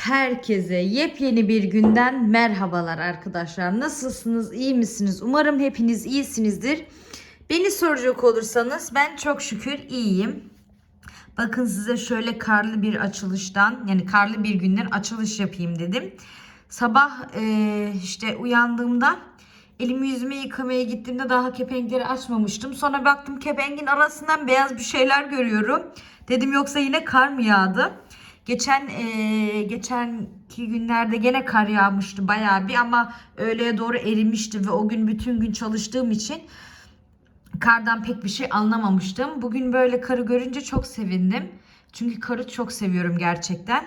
Herkese yepyeni bir günden merhabalar arkadaşlar. Nasılsınız? iyi misiniz? Umarım hepiniz iyisinizdir. Beni soracak olursanız ben çok şükür iyiyim. Bakın size şöyle karlı bir açılıştan yani karlı bir günden açılış yapayım dedim. Sabah e, işte uyandığımda elimi yüzümü yıkamaya gittiğimde daha kepenkleri açmamıştım. Sonra baktım kepenkin arasından beyaz bir şeyler görüyorum. Dedim yoksa yine kar mı yağdı? Geçen e, geçenki günlerde gene kar yağmıştı bayağı bir ama öğleye doğru erimişti ve o gün bütün gün çalıştığım için kardan pek bir şey anlamamıştım. Bugün böyle karı görünce çok sevindim. Çünkü karı çok seviyorum gerçekten.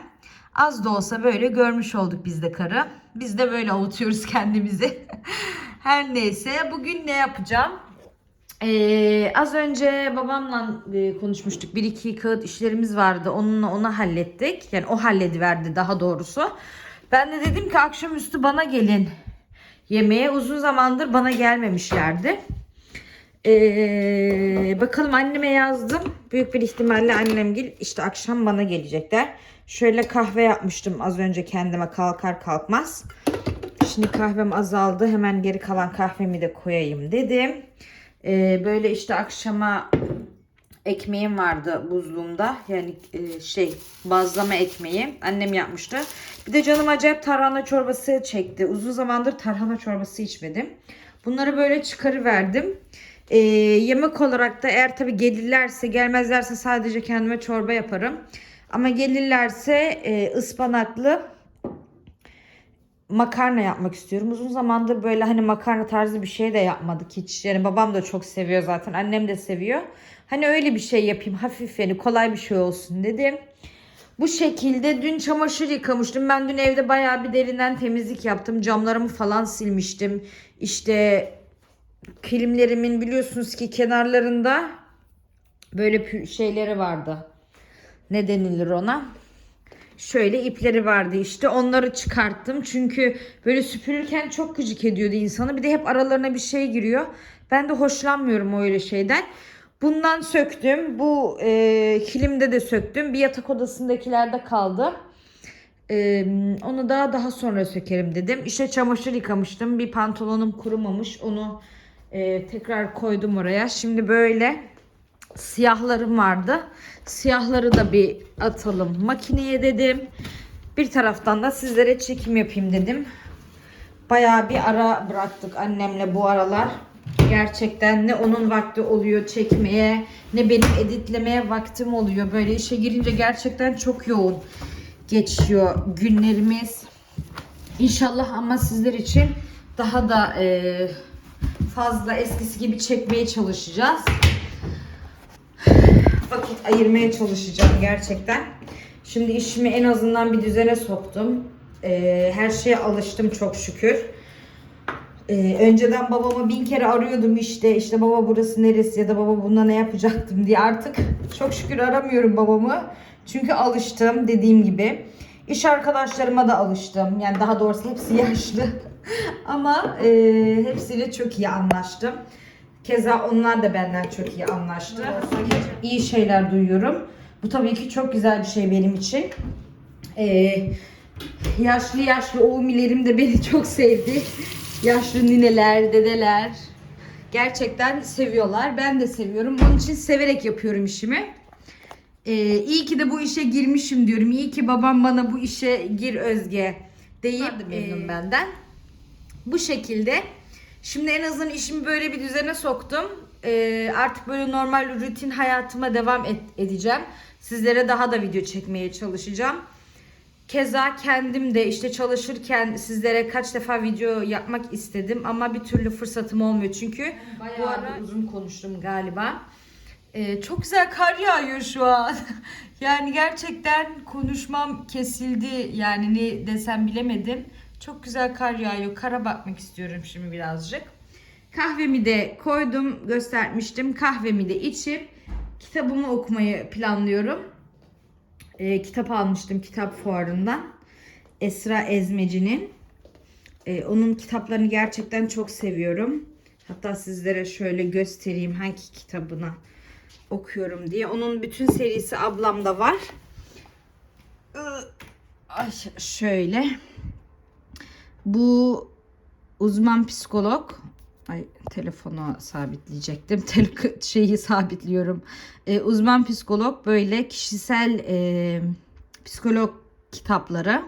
Az da olsa böyle görmüş olduk biz de karı. Biz de böyle avutuyoruz kendimizi. Her neyse bugün ne yapacağım? Ee, az önce babamla e, konuşmuştuk. Bir iki kağıt işlerimiz vardı. Onunla onu hallettik. Yani o hallediverdi daha doğrusu. Ben de dedim ki akşamüstü bana gelin yemeğe. Uzun zamandır bana gelmemişlerdi. Ee, bakalım anneme yazdım. Büyük bir ihtimalle annem gel işte akşam bana gelecekler. Şöyle kahve yapmıştım az önce kendime kalkar kalkmaz. Şimdi kahvem azaldı. Hemen geri kalan kahvemi de koyayım dedim. Ee, böyle işte akşama ekmeğim vardı buzluğumda. Yani e, şey bazlama ekmeği. Annem yapmıştı. Bir de canım acayip tarhana çorbası çekti. Uzun zamandır tarhana çorbası içmedim. Bunları böyle çıkarıverdim. Ee, yemek olarak da eğer tabi gelirlerse gelmezlerse sadece kendime çorba yaparım. Ama gelirlerse e, ıspanaklı makarna yapmak istiyorum. Uzun zamandır böyle hani makarna tarzı bir şey de yapmadık hiç. Yani babam da çok seviyor zaten. Annem de seviyor. Hani öyle bir şey yapayım hafif yani kolay bir şey olsun dedim. Bu şekilde dün çamaşır yıkamıştım. Ben dün evde bayağı bir derinden temizlik yaptım. Camlarımı falan silmiştim. İşte kilimlerimin biliyorsunuz ki kenarlarında böyle şeyleri vardı. Ne denilir ona? Şöyle ipleri vardı işte onları çıkarttım. Çünkü böyle süpürürken çok gıcık ediyordu insanı. Bir de hep aralarına bir şey giriyor. Ben de hoşlanmıyorum öyle şeyden. Bundan söktüm. Bu e, kilimde de söktüm. Bir yatak odasındakilerde kaldı. E, onu daha daha sonra sökerim dedim. İşte çamaşır yıkamıştım. Bir pantolonum kurumamış. Onu e, tekrar koydum oraya. Şimdi böyle siyahlarım vardı. Siyahları da bir atalım makineye dedim. Bir taraftan da sizlere çekim yapayım dedim. Bayağı bir ara bıraktık annemle bu aralar. Gerçekten ne onun vakti oluyor çekmeye ne benim editlemeye vaktim oluyor. Böyle işe girince gerçekten çok yoğun geçiyor günlerimiz. İnşallah ama sizler için daha da fazla eskisi gibi çekmeye çalışacağız vakit ayırmaya çalışacağım gerçekten. Şimdi işimi en azından bir düzene soktum. Ee, her şeye alıştım çok şükür. Ee, önceden babama bin kere arıyordum işte işte baba burası neresi ya da baba bunda ne yapacaktım diye artık çok şükür aramıyorum babamı. Çünkü alıştım dediğim gibi. İş arkadaşlarıma da alıştım. Yani daha doğrusu hepsi yaşlı. Ama e, hepsiyle çok iyi anlaştım. Keza onlar da benden çok iyi anlaştı. İyi şeyler duyuyorum. Bu tabii ki çok güzel bir şey benim için. Ee, yaşlı yaşlı oğmilerim de beni çok sevdi. Yaşlı nineler, dedeler. Gerçekten seviyorlar. Ben de seviyorum. Onun için severek yapıyorum işimi. Ee, iyi ki de bu işe girmişim diyorum. İyi ki babam bana bu işe gir Özge deyip memnun benden. Bu şekilde Şimdi en azından işimi böyle bir düzene soktum. Ee, artık böyle normal rutin hayatıma devam et- edeceğim. Sizlere daha da video çekmeye çalışacağım. Keza kendim de işte çalışırken sizlere kaç defa video yapmak istedim ama bir türlü fırsatım olmuyor çünkü bu ara uzun konuştum galiba. Ee, çok güzel kar yağıyor şu an. yani gerçekten konuşmam kesildi. Yani ne desem bilemedim. Çok güzel kar yağıyor. Kara bakmak istiyorum şimdi birazcık. Kahvemi de koydum, göstermiştim. Kahvemi de içip kitabımı okumayı planlıyorum. Ee, kitap almıştım kitap fuarından. Esra Ezmeci'nin. Ee, onun kitaplarını gerçekten çok seviyorum. Hatta sizlere şöyle göstereyim hangi kitabını okuyorum diye. Onun bütün serisi ablamda var. Ee, Ay, şöyle. Bu uzman psikolog Ay telefonu sabitleyecektim. Tel şeyi sabitliyorum. Ee, uzman psikolog böyle kişisel e, psikolog kitapları,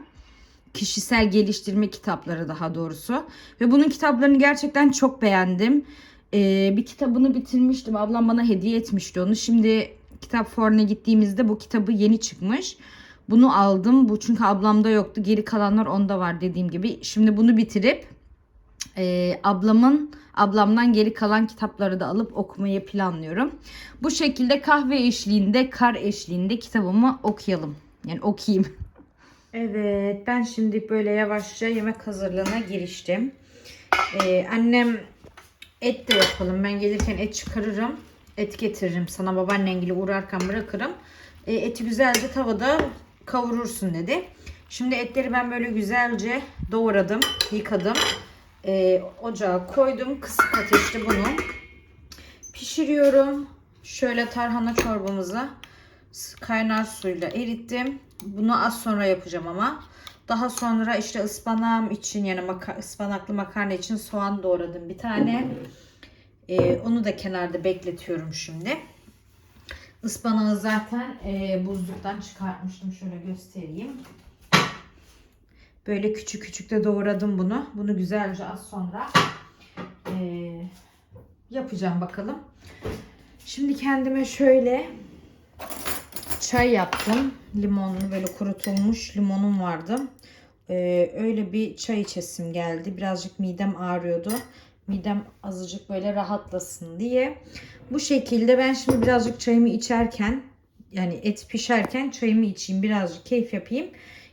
kişisel geliştirme kitapları daha doğrusu. Ve bunun kitaplarını gerçekten çok beğendim. Ee, bir kitabını bitirmiştim. Ablam bana hediye etmişti onu. Şimdi kitap fuarına gittiğimizde bu kitabı yeni çıkmış. Bunu aldım. Bu çünkü ablamda yoktu. Geri kalanlar onda var dediğim gibi. Şimdi bunu bitirip e, ablamın ablamdan geri kalan kitapları da alıp okumayı planlıyorum. Bu şekilde kahve eşliğinde, kar eşliğinde kitabımı okuyalım. Yani okuyayım. Evet, ben şimdi böyle yavaşça yemek hazırlığına giriştim. Ee, annem et de yapalım. Ben gelirken et çıkarırım. Et getiririm. Sana babaannengili uğrarken bırakırım. Ee, eti güzelce tavada kavurursun dedi. Şimdi etleri ben böyle güzelce doğradım, yıkadım. Ee, ocağa koydum. Kısık ateşte bunu pişiriyorum. Şöyle tarhana çorbamızı kaynar suyla erittim. Bunu az sonra yapacağım ama. Daha sonra işte ıspanağım için yani maka, ıspanaklı makarna için soğan doğradım bir tane. Ee, onu da kenarda bekletiyorum şimdi. Ispanağı zaten e, buzluktan çıkartmıştım. Şöyle göstereyim. Böyle küçük küçük de doğradım bunu. Bunu güzelce az sonra e, yapacağım bakalım. Şimdi kendime şöyle çay yaptım. Limonlu böyle kurutulmuş limonum vardı. Ee, öyle bir çay içesim geldi. Birazcık midem ağrıyordu. Midem azıcık böyle rahatlasın diye. Bu şekilde ben şimdi birazcık çayımı içerken yani et pişerken çayımı içeyim. Birazcık keyif yapayım.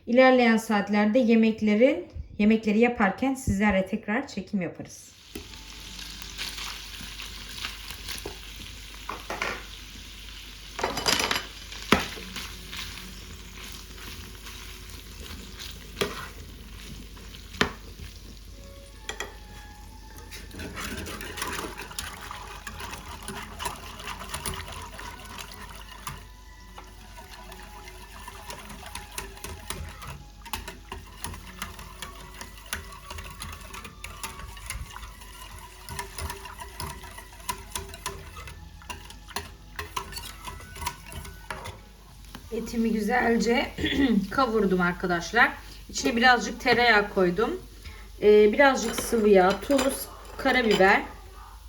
İlerleyen saatlerde yemeklerin yemekleri yaparken sizlerle tekrar çekim yaparız. Etimi güzelce kavurdum arkadaşlar. İçine birazcık tereyağı koydum. Ee, birazcık sıvı yağ, tuz, karabiber.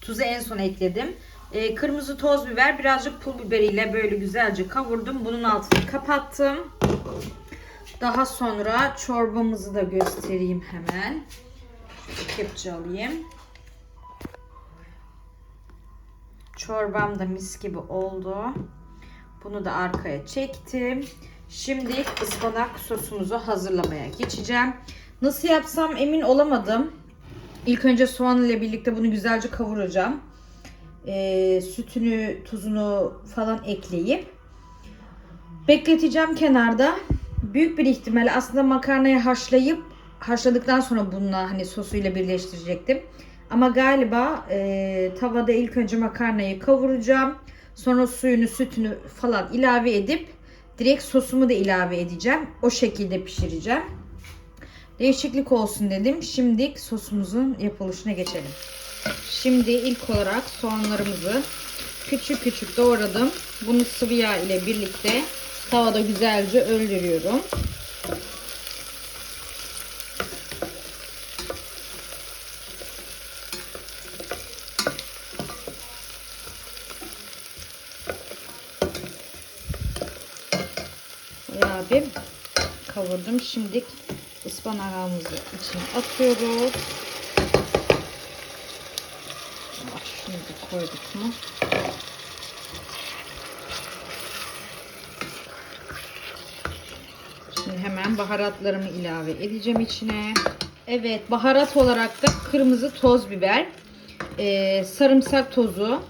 Tuzu en son ekledim. Ee, kırmızı toz biber, birazcık pul biberiyle böyle güzelce kavurdum. Bunun altını kapattım. Daha sonra çorbamızı da göstereyim hemen. Kepçe alayım. Çorbam da mis gibi oldu. Bunu da arkaya çektim. Şimdi ıspanak sosumuzu hazırlamaya geçeceğim. Nasıl yapsam emin olamadım. İlk önce soğan ile birlikte bunu güzelce kavuracağım. Ee, sütünü, tuzunu falan ekleyip bekleteceğim kenarda. Büyük bir ihtimalle aslında makarnayı haşlayıp haşladıktan sonra bununla hani sosuyla birleştirecektim. Ama galiba e, tavada ilk önce makarnayı kavuracağım. Sonra suyunu, sütünü falan ilave edip direkt sosumu da ilave edeceğim. O şekilde pişireceğim. Değişiklik olsun dedim. Şimdi sosumuzun yapılışına geçelim. Şimdi ilk olarak soğanlarımızı küçük küçük doğradım. Bunu sıvı yağ ile birlikte tavada güzelce öldürüyorum. Bayağı bir kavurdum. Şimdi ıspanağımızı içine atıyoruz. Şunu da koyduk mu? Şimdi hemen baharatlarımı ilave edeceğim içine. Evet baharat olarak da kırmızı toz biber, e, sarımsak tozu,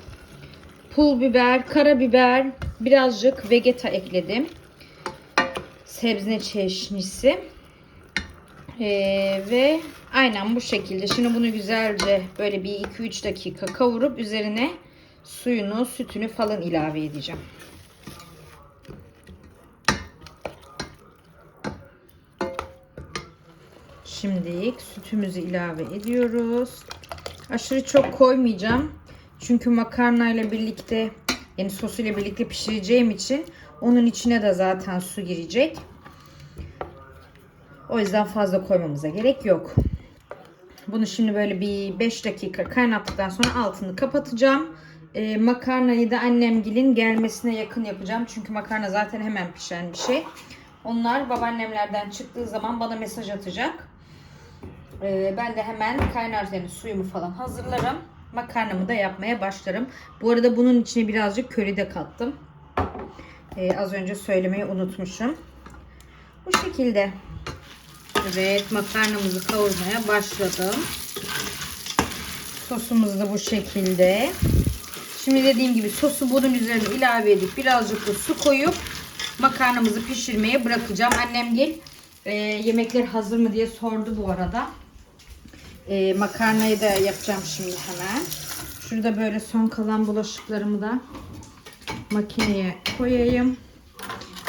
pul biber, karabiber, birazcık vegeta ekledim sebze çeşnisi. Ee, ve aynen bu şekilde. Şimdi bunu güzelce böyle bir 2-3 dakika kavurup üzerine suyunu, sütünü falan ilave edeceğim. Şimdilik sütümüzü ilave ediyoruz. Aşırı çok koymayacağım. Çünkü makarna ile birlikte yani sosu ile birlikte pişireceğim için onun içine de zaten su girecek. O yüzden fazla koymamıza gerek yok. Bunu şimdi böyle bir 5 dakika kaynattıktan sonra altını kapatacağım. Ee, makarnayı da annemgilin gelmesine yakın yapacağım. Çünkü makarna zaten hemen pişen bir şey. Onlar babaannemlerden çıktığı zaman bana mesaj atacak. Ee, ben de hemen kaynar yani suyumu falan hazırlarım. Makarnamı da yapmaya başlarım. Bu arada bunun içine birazcık köri de kattım. Ee, az önce söylemeyi unutmuşum. Bu şekilde. Evet makarnamızı kavurmaya başladım. Sosumuz da bu şekilde. Şimdi dediğim gibi sosu bunun üzerine ilave edip birazcık da su koyup makarnamızı pişirmeye bırakacağım. Annem gel e, yemekler hazır mı diye sordu bu arada. E, makarnayı da yapacağım şimdi hemen. Şurada böyle son kalan bulaşıklarımı da makineye koyayım.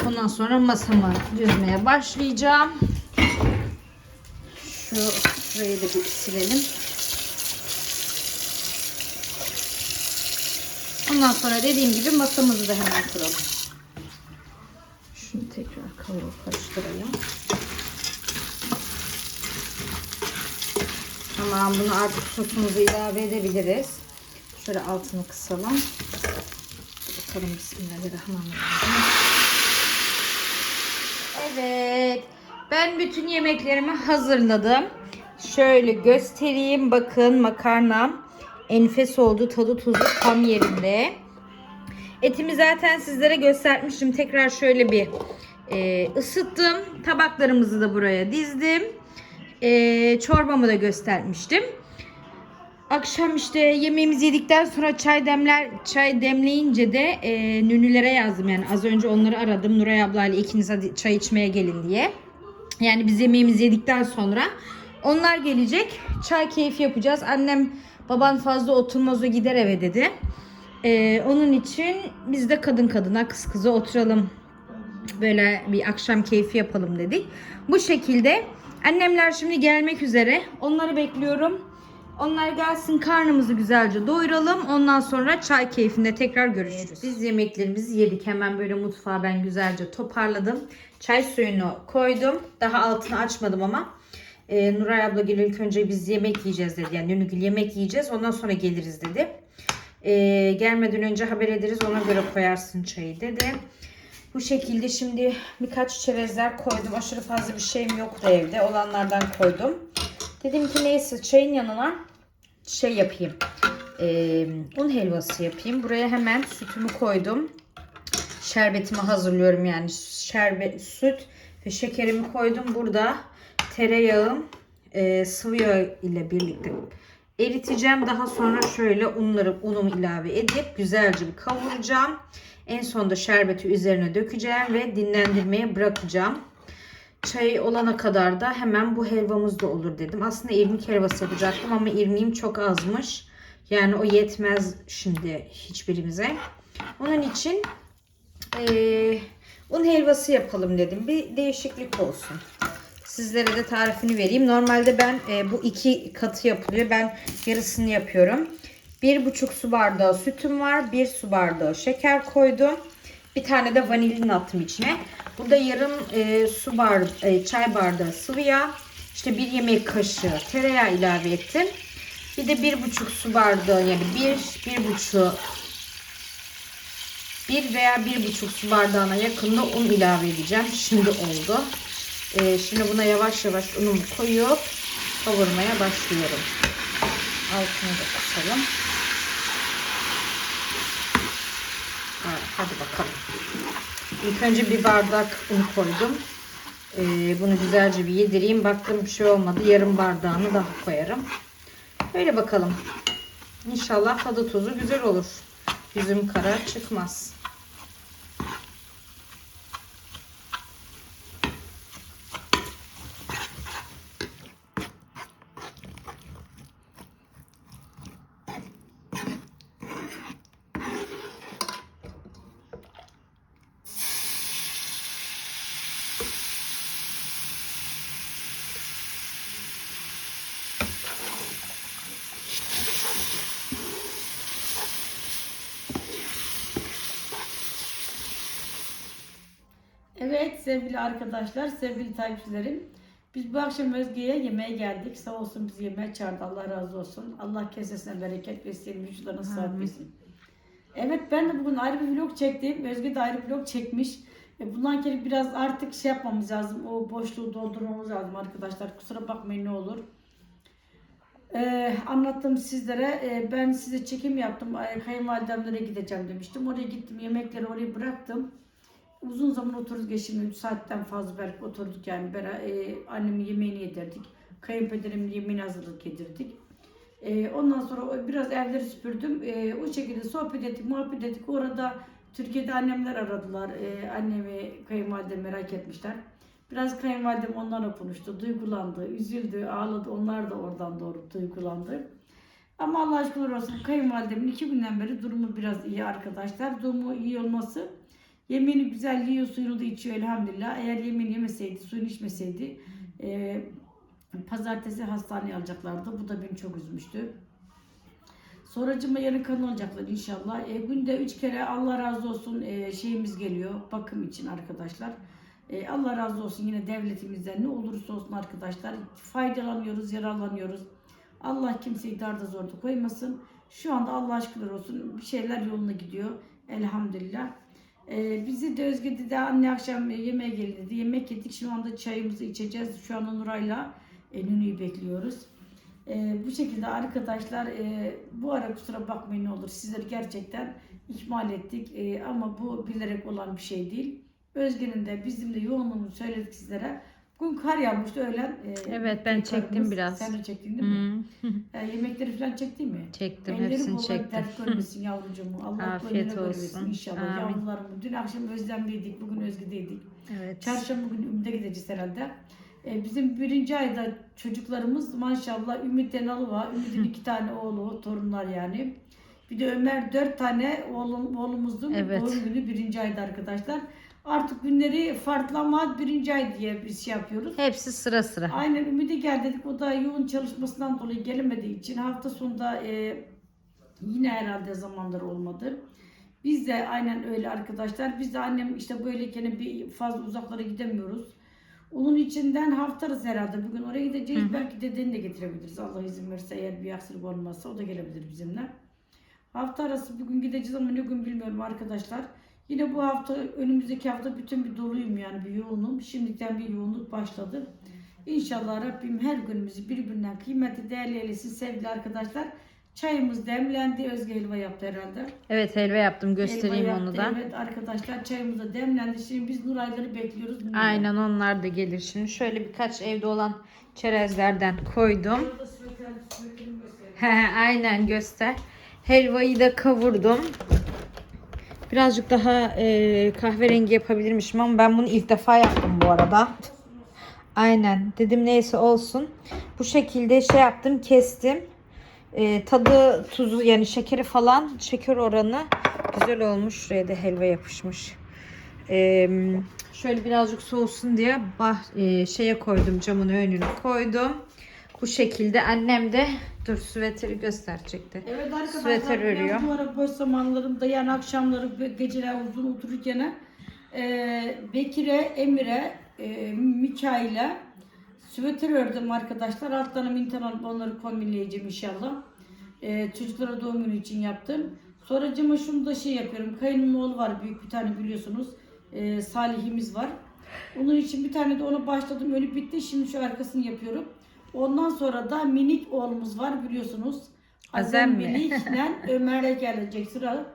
Ondan sonra masamı düzmeye başlayacağım. Şu şurayı da bir silelim. Ondan sonra dediğim gibi masamızı da hemen kuralım. Şunu tekrar kavurup karıştırayım. Tamam bunu artık sosumuzu ilave edebiliriz. Şöyle altını kısalım. Bakalım Bismillahirrahmanirrahim. Evet. Ben bütün yemeklerimi hazırladım. Şöyle göstereyim. Bakın makarnam enfes oldu. Tadı tuzu tam yerinde. Etimi zaten sizlere göstermiştim. Tekrar şöyle bir e, ısıttım. Tabaklarımızı da buraya dizdim. E, çorbamı da göstermiştim. Akşam işte yemeğimizi yedikten sonra çay demler çay demleyince de e, nünülere yazdım yani az önce onları aradım Nuray ablayla ikiniz hadi çay içmeye gelin diye. Yani biz yemeğimizi yedikten sonra onlar gelecek çay keyfi yapacağız. Annem baban fazla oturmaz o gider eve dedi. E, onun için biz de kadın kadına kız kıza oturalım böyle bir akşam keyfi yapalım dedik. Bu şekilde annemler şimdi gelmek üzere onları bekliyorum. Onlar gelsin karnımızı güzelce doyuralım. Ondan sonra çay keyfinde tekrar görüşürüz. Biz yemeklerimizi yedik. Hemen böyle mutfağı ben güzelce toparladım. Çay suyunu koydum. Daha altını açmadım ama. Ee, Nuray abla geliyor ilk önce biz yemek yiyeceğiz dedi. Yani Nünügül yemek yiyeceğiz. Ondan sonra geliriz dedi. Ee, gelmeden önce haber ederiz. Ona göre koyarsın çayı dedi. Bu şekilde şimdi birkaç çerezler koydum. Aşırı fazla bir şeyim yoktu evde. Olanlardan koydum. Dedim ki neyse çayın yanına şey yapayım. Ee, un helvası yapayım. Buraya hemen sütümü koydum. Şerbetimi hazırlıyorum yani. Şerbet, süt ve şekerimi koydum. Burada tereyağım e, sıvı yağ ile birlikte eriteceğim. Daha sonra şöyle unları unumu ilave edip güzelce bir kavuracağım. En sonunda şerbeti üzerine dökeceğim ve dinlendirmeye bırakacağım. Çay olana kadar da hemen bu helvamız da olur dedim. Aslında irmik helvası yapacaktım ama irmiğim çok azmış. Yani o yetmez şimdi hiçbirimize. Onun için e, un helvası yapalım dedim. Bir değişiklik olsun. Sizlere de tarifini vereyim. Normalde ben e, bu iki katı yapılıyor. Ben yarısını yapıyorum. Bir buçuk su bardağı sütüm var. Bir su bardağı şeker koydum. Bir tane de vanilin attım içine. Burada yarım e, su bar, e, çay bardağı sıvı yağ. İşte bir yemek kaşığı tereyağı ilave ettim. Bir de bir buçuk su bardağı yani bir, bir buçuk bir veya bir buçuk su bardağına yakında un ilave edeceğim. Şimdi oldu. E, şimdi buna yavaş yavaş unumu koyup kavurmaya başlıyorum. Altını da kısalım. Hadi bakalım. İlk önce bir bardak un koydum. Ee, bunu güzelce bir yedireyim. Baktım bir şey olmadı. Yarım bardağını daha koyarım. Böyle bakalım. İnşallah tadı tuzu güzel olur. Yüzüm kara çıkmaz. Sevgili arkadaşlar, sevgili takipçilerim. Biz bu akşam Özge'ye yemeğe geldik. Sağ olsun bizi yemeğe çağırdı. Allah razı olsun. Allah kesesine bereket versin. Vücutlarına sağlık versin. Evet ben de bugün ayrı bir vlog çektim. Özge de ayrı bir vlog çekmiş. E, Bundan kere biraz artık şey yapmamız lazım. O boşluğu doldurmamız lazım arkadaşlar. Kusura bakmayın ne olur. Ee, anlattım sizlere. Ee, ben size çekim yaptım. Ee, kayınvalidemlere gideceğim demiştim. Oraya gittim. Yemekleri oraya bıraktım. Uzun zaman oturduk eşimle. 3 saatten fazla belki oturduk yani. Bera, e, annemin yemeğini yedirdik. Kayınpederimin yemeğini hazırlık yedirdik. Ee, ondan sonra biraz evleri süpürdüm. Ee, o şekilde sohbet ettik, muhabbet ettik. Orada Türkiye'de annemler aradılar. Ee, annemi, kayınvalidemi merak etmişler. Biraz kayınvalidem onlarla konuştu. Duygulandı, üzüldü, ağladı. Onlar da oradan doğru duygulandı. Ama Allah aşkına olsun kayınvalidemin iki günden beri durumu biraz iyi arkadaşlar. Durumu iyi olması yemeğini güzel yiyor, suyunu da içiyor elhamdülillah. Eğer yemeğini yemeseydi, suyunu içmeseydi e, pazartesi hastaneye alacaklardı. Bu da beni çok üzmüştü. Sonracıma yarın kan alacaklar inşallah. E, günde üç kere Allah razı olsun e, şeyimiz geliyor bakım için arkadaşlar. E, Allah razı olsun yine devletimizden ne olursa olsun arkadaşlar faydalanıyoruz, yararlanıyoruz. Allah kimseyi darda zorda koymasın. Şu anda Allah aşkına olsun bir şeyler yoluna gidiyor. Elhamdülillah. E, bizi de Özge dedi anne akşam yemeğe gelin dedi. Yemek yedik şu anda çayımızı içeceğiz. Şu an Nuray'la e, Nünü'yü bekliyoruz. Ee, bu şekilde arkadaşlar e, bu ara kusura bakmayın ne olur sizleri gerçekten ihmal ettik Ee, ama bu bilerek olan bir şey değil. Özge'nin de bizim de yoğunluğunu söyledik sizlere. Bugün kar yağmıştı öğlen. e, Evet, ben bir karımız. çektim biraz. Sen de çektin değil mi? Hı, E, yemekleri falan çektin mi? çektim Elleri hepsini çektim. dert görmesin yavrucuğumu. Allah Afiyet olsun. inşallah. Amin. Yavrularımı dün akşam Özlem'deydik, bugün Özge'deydik. Evet. Çarşamba günü Ümit'e gideceğiz herhalde. Ee, bizim birinci ayda çocuklarımız maşallah Ümit Denalı var. Ümit'in iki tane oğlu, torunlar yani. Bir de Ömer dört tane oğlum, oğlumuzun Evet. doğum günü birinci ayda arkadaşlar. Artık günleri farklı ama birinci ay diye biz şey yapıyoruz. Hepsi sıra sıra. Aynen Ümit'e gel dedik. O da yoğun çalışmasından dolayı gelemediği için hafta sonunda e, yine herhalde zamanları olmadı. Biz de aynen öyle arkadaşlar. Biz de annem işte böyleyken bir fazla uzaklara gidemiyoruz. Onun içinden haftarız herhalde. Bugün oraya gideceğiz. Belki dedeni de getirebiliriz. Allah izin verirse eğer bir aksilik olmazsa o da gelebilir bizimle. Hafta arası bugün gideceğiz ama ne gün bilmiyorum arkadaşlar. Yine bu hafta önümüzdeki hafta bütün bir doluyum yani bir yoğunluğum. Şimdiden bir yoğunluk başladı. İnşallah Rabbim her günümüzü birbirinden kıymetli değerli eylesin sevgili arkadaşlar. Çayımız demlendi. Özge helva yaptı herhalde. Evet helva yaptım göstereyim Helva onu yaptı, da. Evet arkadaşlar çayımız da demlendi. Şimdi biz Nurayları bekliyoruz. Nuraylar. Aynen onlar da gelir şimdi. Şöyle birkaç evde olan çerezlerden koydum. He, aynen göster. Helvayı da kavurdum. Birazcık daha e, kahverengi yapabilirmişim ama ben bunu ilk defa yaptım bu arada. Aynen dedim neyse olsun. Bu şekilde şey yaptım kestim. E, tadı tuzu yani şekeri falan şeker oranı güzel olmuş. Şuraya da helva yapışmış. E, şöyle birazcık soğusun diye bah, e, şeye koydum camın önüne koydum. Bu şekilde annem de dur süveteri gösterecekti. Evet arkadaşlar Süveter örüyor. bu ara boş zamanlarımda yani akşamları ve geceler uzun otururken e, Bekir'e, Emir'e, e, Mikail'e süveter ördüm arkadaşlar. Altlarına mintan alıp onları kombinleyeceğim inşallah. E, çocuklara doğum günü için yaptım. Sonracıma şunu da şey yapıyorum. Kayınımın oğlu var büyük bir tane biliyorsunuz. E, Salih'imiz var. Onun için bir tane de ona başladım. Ölüp bitti. Şimdi şu arkasını yapıyorum. Ondan sonra da minik oğlumuz var biliyorsunuz. Azem mi? Melik'le Ömer'e gelecek sıra.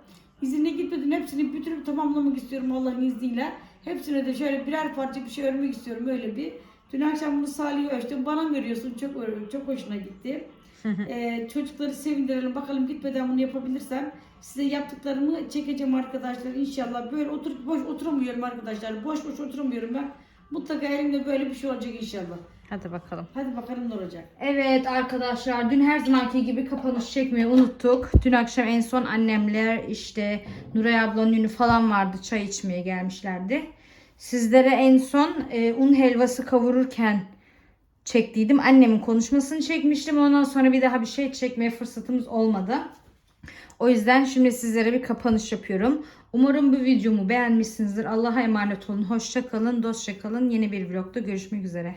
İzinle gitmeden hepsini bitirip tamamlamak istiyorum Allah'ın izniyle. Hepsine de şöyle birer parça bir şey örmek istiyorum öyle bir. Dün akşam bunu Salih'e ölçtüm. Bana veriyorsun. Çok çok hoşuna gitti. Ee, çocukları sevindirelim. Bakalım gitmeden bunu yapabilirsem size yaptıklarımı çekeceğim arkadaşlar. İnşallah böyle oturup boş oturamıyorum arkadaşlar. Boş boş oturamıyorum ben. Mutlaka elimde böyle bir şey olacak inşallah. Hadi bakalım. Hadi bakalım ne olacak. Evet arkadaşlar dün her zamanki gibi kapanış çekmeyi unuttuk. Dün akşam en son annemler işte Nuray ablanın ünü falan vardı çay içmeye gelmişlerdi. Sizlere en son e, un helvası kavururken çektiydim. Annemin konuşmasını çekmiştim. Ondan sonra bir daha bir şey çekmeye fırsatımız olmadı. O yüzden şimdi sizlere bir kapanış yapıyorum. Umarım bu videomu beğenmişsinizdir. Allah'a emanet olun. Hoşça kalın, dostça kalın. Yeni bir vlogda görüşmek üzere.